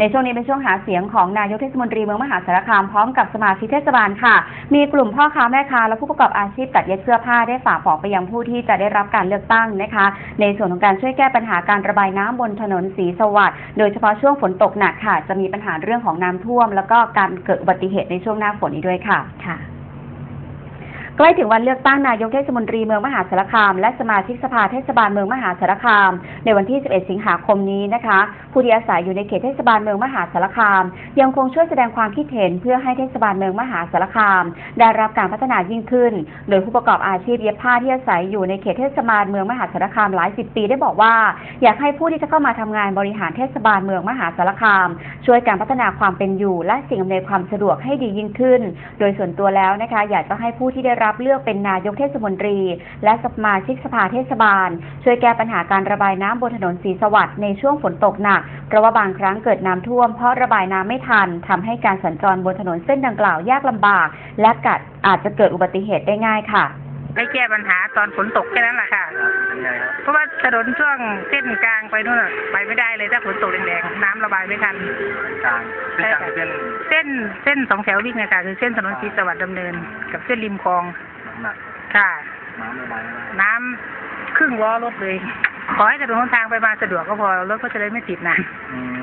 ในช่วงนี้เป็นช่วงหาเสียงของนายกเทศมนตรีเมืองมหาสารคามพร้อมกับสมาชิกเทศบาลค่ะ มีกลุ่มพ่อค้าแม่ค้าและผู้ประกอบอาชีพตัดเย็บเสื้อผ้าได้ฝากบอกไปยังผู้ที่จะได้รับการเลือกตั้งนะคะ ในส่วนของการช่วยแก้ปัญหาการระบายน้ำบนถนนสีสวัสดิ์โดยเฉพาะช่วงฝนตกหนักค่ะ จะมีปัญหาเรื่องของน้ำท่วม แล้วก็การเกิดอุบัติเหตุในช่วงหน้าฝนนี้ด้วยค่ะค่ะ ใกล้ถึงวันเลือกตั้งนายกเทศมนตรีเมืองมหาสารคาม และสมาชิกสภาเทศบาลเมืองมหาสารคาม ในวันที่ 11 สิงหาคมนี้นะคะ ผู้ที่อาศัยอยู่ในเขตเทศบาลเมืองมหาสารคาม ยังคงช่วยแสดงความคิดเห็นเพื่อให้เทศบาลเมืองมหาสารคาม ได้รับการพัฒนายิ่งขึ้น โดยผู้ประกอบอาชีพเย็บผ้าที่อาศัยอยู่ในเขตเทศบาลเมืองมหาสารคามหลายสิบปีได้บอกว่า อยากให้ผู้ที่จะเข้ามาทำงานบริหารเทศบาลเมืองมหาสารคาม ช่วยการพัฒนาความเป็นอยู่ และสิ่งอำนวยความสะดวกให้ดียิ่งขึ้น โดยส่วนตัวแล้วนะคะ อยากจะให้ผู้ที่ได้รับเลือกเป็นนายกเทศมนตรี และสมาชิกสภาเทศบาล ช่วยแก้ปัญหาการระบายน้ำบนถนนสีสวัสดิ์ในช่วงฝนตกหนัก เพราะว่าบางครั้งเกิดน้ำท่วมเพราะระบายน้ำไม่ทันทำให้การสัญจรบนถนนเส้นดังกล่าวยากลำบาก และกัดอาจจะเกิดอุบัติเหตุได้ง่ายค่ะ ให้แก้ปัญหาตอนฝนตกแค่นั้นแหละค่ะ เพราะว่าถนนช่วงเส้นกลางไปนู่นน่ะไปไม่ได้เลยถ้าฝนตกแรงๆน้ำระบายไม่ทัน กลางเส้นกลางคือเส้นเส้นเส้นสองแถววิ่งนะคะคือเส้นถนนศรีสวัสดิ์ดำเนิน กับเส้นริมคลองหนักค่ะ น้ำระบายไม่ได้น้ำครึ่งล้อรถเลย ขอให้ถนนหนทางไปมาสะดวกก็พอรถก็จะได้ไม่ติดนาน อืม